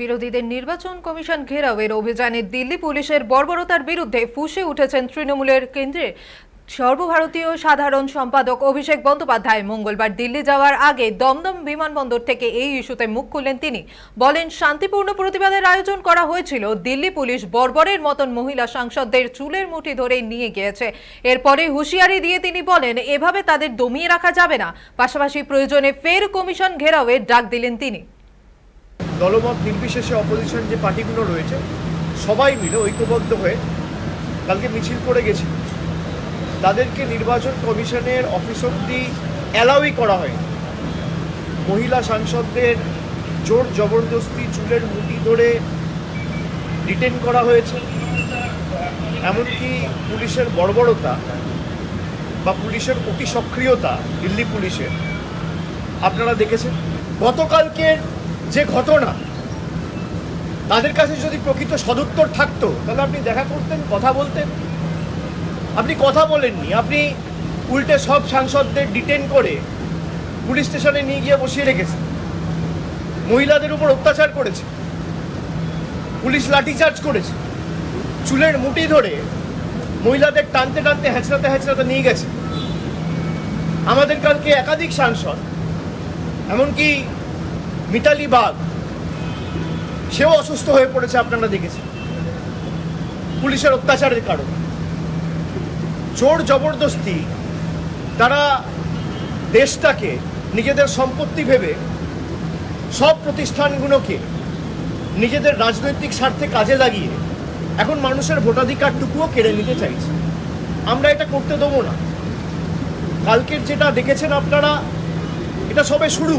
বিরোধীদের নির্বাচন কমিশন ঘেরাওয়ের অভিযানে দিল্লি পুলিশের বর্বরতার বিরুদ্ধে ফুঁসে উঠেছেন তৃণমূলের কেন্দ্রে সর্বভারতীয় সাধারণ সম্পাদক অভিষেক বন্দ্যোপাধ্যায়। মঙ্গলবার দিল্লি যাওয়ার আগে দমদম বিমানবন্দর থেকে এই ইস্যুতে মুখ খুললেন তিনি। বলেন, শান্তিপূর্ণ প্রতিবাদের আয়োজন করা হয়েছিল। দিল্লি পুলিশ বর্বরের মতন মহিলা সাংসদদের চুলের মুঠি ধরে নিয়ে গিয়েছে। এরপরে হুঁশিয়ারি দিয়ে তিনি বলেন, এভাবে তাদের দমিয়ে রাখা যাবে না। পাশাপাশি প্রয়োজনে ফের কমিশন ঘেরাওয়ের ডাক দিলেন তিনি। দলমত নির্বিশেষে অপোজিশন যে পার্টিগুলো রয়েছে, সবাই মিলে ঐক্যবদ্ধ হয়ে কালকে মিছিল করে গেছে। তাদেরকে নির্বাচন কমিশনের অফিস অব্দি অ্যালাউই করা হয় মহিলা সাংসদদের জোর জবরদস্তি, চুলের মুটি ধরে ডিটেন করা হয়েছে। এমনকি পুলিশের বর্বরতা বা পুলিশের অতি সক্রিয়তা দিল্লি পুলিশের। আপনারা দেখেছেন? গতকালকের যে ঘটনা, তাদের কাছে যদি প্রকৃত সদুত্তর থাকতো, তাহলে আপনি দেখা করতেন, কথা বলতেন। আপনি কথা বলেননি, আপনি উল্টে সব সাংসদদের ডিটেন করে পুলিশ স্টেশনে নিয়ে গিয়ে বসিয়ে রেখেছে মহিলাদের উপর অত্যাচার করেছে পুলিশ লাঠিচার্জ করেছে। চুলের মুঠি ধরে মহিলাদের টানতে টানতে হ্যাঁচড়াতে হ্যাঁচড়াতে নিয়ে গেছে। আমাদের কালকে একাধিক সাংসদ, এমনকি মিতালি বাগ, সেও অসুস্থ হয়ে পড়েছে, আপনারা দেখেছেন। পুলিশের অত্যাচারের কারণে। চোর জবরদস্তি, তারা দেশটাকে, নিজেদের সম্পত্তি ভেবে, সব প্রতিষ্ঠানগুলোকে, নিজেদের রাজনৈতিক স্বার্থে কাজে লাগিয়ে, এখন মানুষের ভোটাধিকারটুকুও কেড়ে নিতে চাইছে। আমরা এটা করতে দেবো না। কালকের যেটা দেখেছেন আপনারা, এটা সবে শুরু।